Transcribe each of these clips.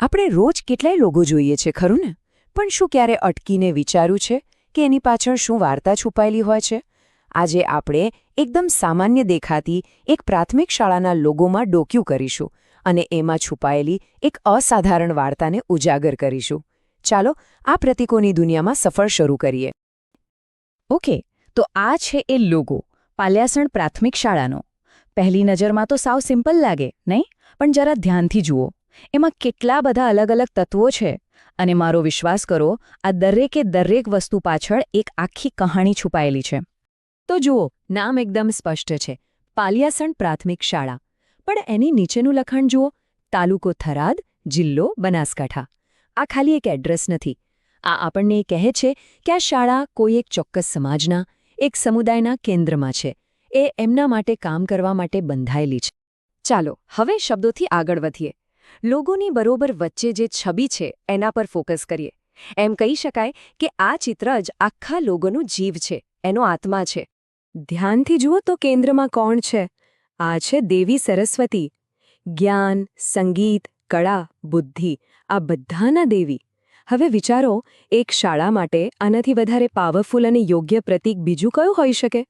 આપણે રોજ કેટલાય લોગો જોઈએ છે, ખરું ને? પણ શું ક્યારે અટકીને વિચાર્યું છે કે એની પાછળ શું વાર્તા છુપાયેલી હોય છે? આજે આપણે એકદમ સામાન્ય દેખાતી એક પ્રાથમિક શાળાના લોગોમાં ડોક્યું કરીશું અને એમાં છુપાયેલી એક અસાધારણ વાર્તાને ઉજાગર કરીશું. ચાલો, આ પ્રતીકોની દુનિયામાં સફળ શરૂ કરીએ. ઓકે, તો આ છે એ લોગો, પાલ્યાસણ પ્રાથમિક શાળાનો. પહેલી નજરમાં તો સાવ સિમ્પલ લાગે, નહીં? પણ જરા ધ્યાનથી જુઓ. એમાં કેટલા બધા અલગ અલગ તત્વો છે? અને મારો વિશ્વાસ કરો, આ દરેકે દરેક વસ્તુ પાછળ એક આખી કહાણી છુપાયેલી છે. તો જુઓ, નામ એકદમ સ્પષ્ટ છે. પાલિયાસણ પ્રાથમિક શાળા. પણ એની નીચેનું લખાણ જુઓ. તાલુકો થરાદ, જિલ્લો બનાસકાંઠા. આ ખાલી એક એડ્રેસ નથી. આ આપણને એ કહે છે કે આ શાળા કોઈ એક ચોક્કસ સમાજના, એક સમુદાયના કેન્દ્રમાં છે. એ એમના માટે કામ કરવા માટે બંધાયેલી છે. ચાલો, હવે શબ્દોથી આગળ વધીએ. લોગોની બરોબર વચ્ચે જે છબી છે, એના પર ફોકસ કરીએ. એમ કહી શકાય કે આ ચિત્ર જ આખા લોગોનું જીવ છે, એનો આત્મા છે. ધ્યાનથી જુઓ તો કેન્દ્રમાં કોણ છે? આ છે દેવી સરસ્વતી. જ્ઞાન, સંગીત, કળા, બુદ્ધિ, આ બધાના દેવી. હવે વિચારો, એક શાળા માટે આનાથી વધારે પાવરફુલ અને યોગ્ય પ્રતીક બીજું કયું હોઈ શકે?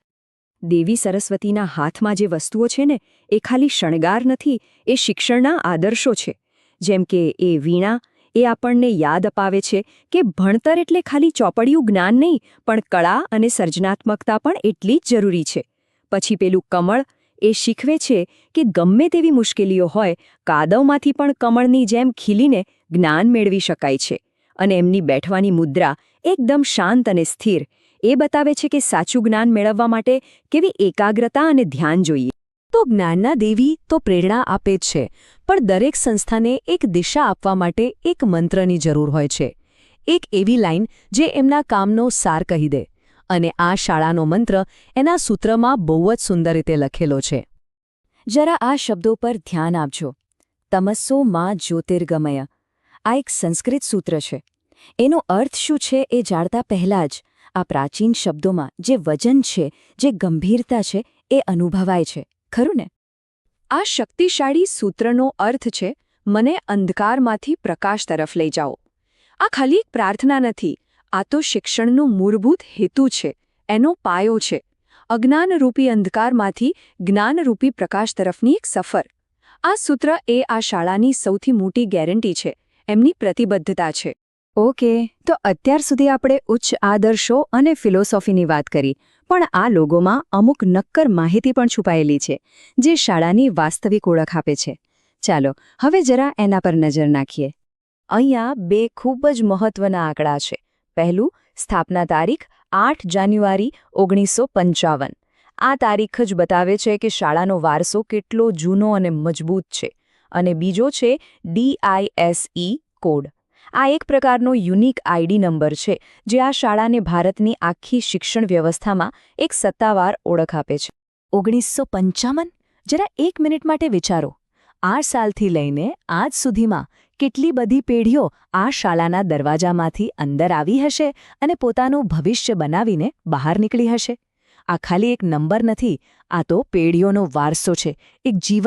દેવી સરસ્વતીના હાથમાં જે વસ્તુઓ છે ને, એ ખાલી શણગાર નથી, એ શિક્ષણના આદર્શો છે. જેમ કે એ વીણા, એ આપણને યાદ અપાવે છે કે ભણતર એટલે ખાલી ચોપડિયું જ્ઞાન નહીં, પણ કળા અને સર્જનાત્મકતા પણ એટલી જ જરૂરી છે. પછી પેલું કમળ, એ શીખવે છે કે ગમે તેવી મુશ્કેલીઓ હોય, કાદવમાંથી પણ કમળની જેમ ખીલીને જ્ઞાન મેળવી શકાય છે. અને એમની બેઠવાની મુદ્રા એકદમ શાંત અને સ્થિર એ બતાવે છે કે સાચું જ્ઞાન મેળવવા માટે કેવી એકાગ્રતા અને ધ્યાન જોઈએ. તો જ્ઞાનના દેવી તો પ્રેરણા આપે જ છે, પણ દરેક સંસ્થાને એક દિશા આપવા માટે એક મંત્રની જરૂર હોય છે. એક એવી લાઈન જે એમના કામનો સાર કહી દે, અને આ શાળાનો મંત્ર એના સૂત્રમાં બહુ જ સુંદર રીતે લખેલો છે. જરા આ શબ્દો પર ધ્યાન આપજો. તમસ્સો માં જ્યોતિર્ગમય. આ એક સંસ્કૃત સૂત્ર છે. એનો અર્થ શું છે એ જાણતા પહેલાં જ આ પ્રાચીન શબ્દોમાં જે વજન છે, જે ગંભીરતા છે, એ અનુભવાય છે. ખરું ને? આ શક્તિશાળી સૂત્રનો અર્થ છે, મને અંધકારમાંથી પ્રકાશ તરફ લઈ જાઓ. આ ખાલી એક પ્રાર્થના નથી, આ તો શિક્ષણનો મૂળભૂત હેતુ છે, એનો પાયો છે. અજ્ઞાનરૂપી અંધકારમાંથી જ્ઞાનરૂપી પ્રકાશ તરફની એક સફર. આ સૂત્ર એ આ શાળાની સૌથી મોટી ગેરંટી છે, એમની પ્રતિબદ્ધતા છે. ઓકે, તો અત્યાર સુધી આપણે ઉચ્ચ આદર્શો અને ફિલોસોફીની વાત કરી, પણ આ લોગોમાં અમુક નક્કર માહિતી પણ છુપાયેલી છે, જે શાળાની વાસ્તવિક ઓળખ આપે છે. ચાલો, હવે જરા એના પર નજર નાખીએ. અહીંયા બે ખૂબ જ મહત્વના આંકડા છે. પહેલું, સ્થાપના તારીખ, આઠ જાન્યુઆરી, ઓગણીસો આ તારીખ જ બતાવે છે કે શાળાનો વારસો કેટલો જૂનો અને મજબૂત છે. અને બીજો છે ડીઆઈએસઈ કોડ. આ એક પ્રકારનો યુનિક આઈડી નંબર છે, જે આ શાળાને ભારતની આખી શિક્ષણ વ્યવસ્થામાં એક સત્તાવાર ઓળખ આપે છે. ઓગણીસો પંચાવન? જરા એક મિનિટ માટે વિચારો. આ સાલથી લઈને આજ સુધીમાં કેટલી બધી પેઢીઓ આ શાળાના દરવાજામાંથી અંદર આવી હશે અને પોતાનું ભવિષ્ય બનાવીને બહાર નીકળી હશે? આ ખાલી એક નંબર નથી, આ તો પેઢીઓનો વારસો છે, એક જીવન